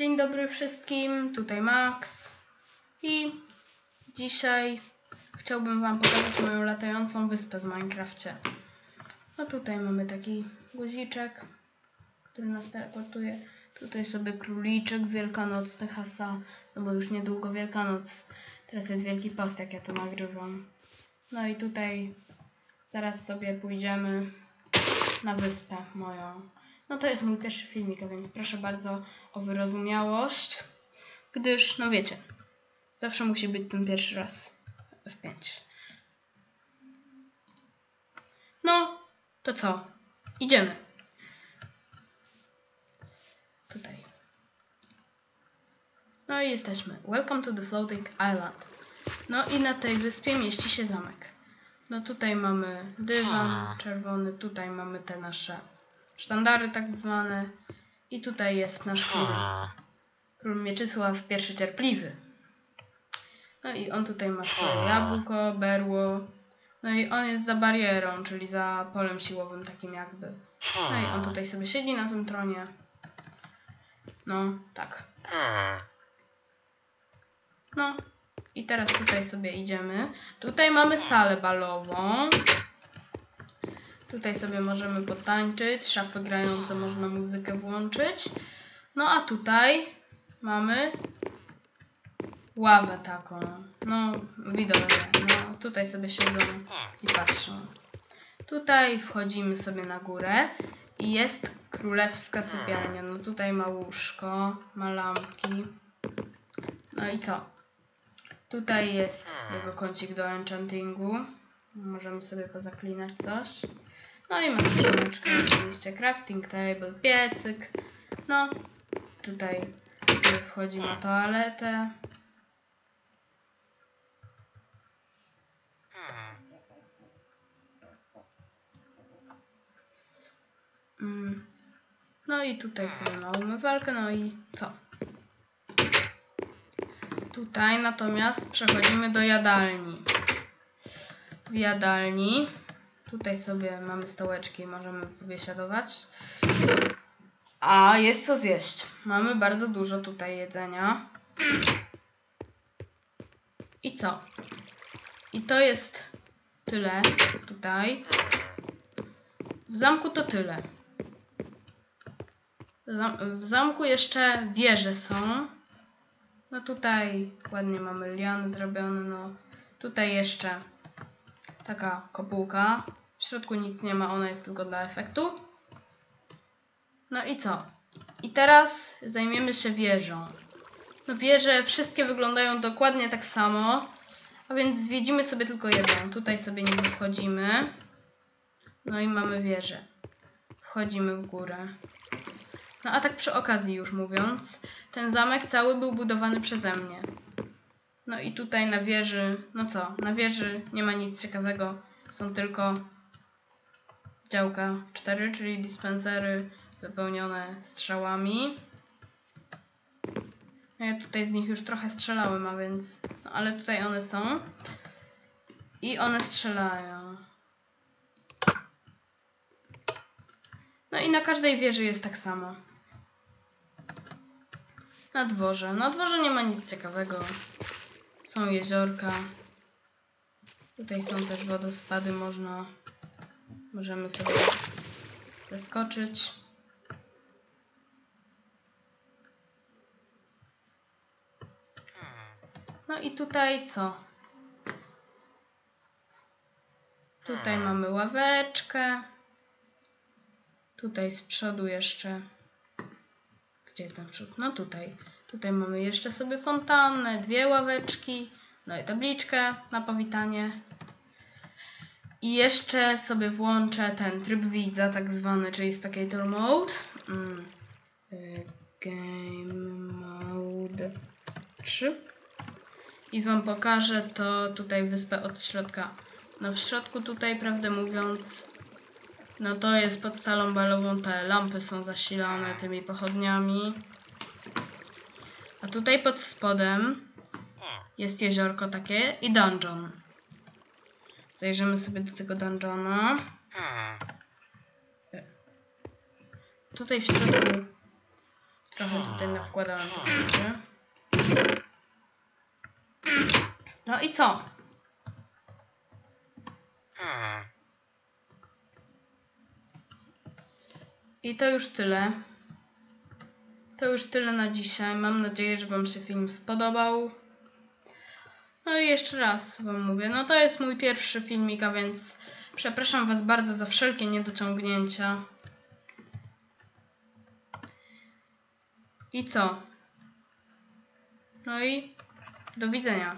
Dzień dobry wszystkim, tutaj Max i dzisiaj chciałbym Wam pokazać moją latającą wyspę w Minecrafcie. No tutaj mamy taki guziczek, który nas teleportuje. Tutaj sobie króliczek wielkanocny hasa, no bo już niedługo Wielkanoc. Teraz jest Wielki Post, jak ja to nagrywam. No i tutaj zaraz sobie pójdziemy na wyspę moją. No to jest mój pierwszy filmik, a więc proszę bardzo o wyrozumiałość, gdyż, no wiecie, zawsze musi być ten pierwszy raz F5. No, to co? Idziemy. Tutaj. No i jesteśmy. Welcome to the floating island. No i na tej wyspie mieści się zamek. No tutaj mamy dywan czerwony, tutaj mamy te nasze sztandary tak zwane. I tutaj jest nasz król. Król Mieczysław I Cierpliwy. No i on tutaj ma swoje jabłko, berło. No i on jest za barierą, czyli za polem siłowym takim jakby. No i on tutaj sobie siedzi na tym tronie. No, tak. No, i teraz tutaj sobie idziemy. Tutaj mamy salę balową. Tutaj sobie możemy potańczyć, szafy grające, można muzykę włączyć. No a tutaj mamy ławę taką. No, widownię. No, tutaj sobie siedzą i patrzą. Tutaj wchodzimy sobie na górę i jest królewska sypialnia. No tutaj ma łóżko, ma lampki. No i co? Tutaj jest jego kącik do enchantingu. Możemy sobie pozaklinać coś. No i mamy skrzyneczkę, oczywiście crafting table, piecyk. No, tutaj wchodzi na toaletę. Mm. No i tutaj sobie ma umywalkę, no i co? Tutaj natomiast przechodzimy do jadalni. W jadalni tutaj sobie mamy stołeczki, możemy pobiesiadować. A jest co zjeść. Mamy bardzo dużo tutaj jedzenia. I co? I to jest tyle tutaj. W zamku to tyle. W zamku jeszcze wieże są. No tutaj ładnie mamy liany zrobione, no. Tutaj jeszcze taka kopułka. W środku nic nie ma, ona jest tylko dla efektu. No i co? I teraz zajmiemy się wieżą. No wieże wszystkie wyglądają dokładnie tak samo, a więc zwiedzimy sobie tylko jedną. Tutaj sobie nie wchodzimy. No i mamy wieżę. Wchodzimy w górę. No a tak przy okazji już mówiąc, ten zamek cały był budowany przeze mnie. No i tutaj na wieży, no co, na wieży nie ma nic ciekawego, są tylko działka 4, czyli dispensery wypełnione strzałami. No ja tutaj z nich już trochę strzelałem, a więc, no ale tutaj one są i one strzelają. No i na każdej wieży jest tak samo. Na dworze. Na dworze nie ma nic ciekawego. Są jeziorka. Tutaj są też wodospady, można... Możemy sobie zeskoczyć. No i tutaj co? Tutaj mamy ławeczkę. Tutaj z przodu jeszcze gdzie ten przód? No tutaj. Tutaj mamy jeszcze sobie fontannę, dwie ławeczki, no i tabliczkę na powitanie. I jeszcze sobie włączę ten tryb widza, tak zwany, czyli Spectator Mode. Mm. Y, game Mode 3. I Wam pokażę to tutaj wyspę od środka. No w środku tutaj, prawdę mówiąc, no to jest pod salą balową, te lampy są zasilane tymi pochodniami. A tutaj pod spodem jest jeziorko takie i dungeon. Zajrzymy sobie do tego dungeona. Tutaj w środku Trochę tutaj nawkładałem rzeczy. No i co? I to już tyle. To już tyle na dzisiaj. Mam nadzieję, że Wam się film spodobał. No i jeszcze raz Wam mówię, no to jest mój pierwszy filmik, a więc przepraszam Was bardzo za wszelkie niedociągnięcia. I co? No i do widzenia.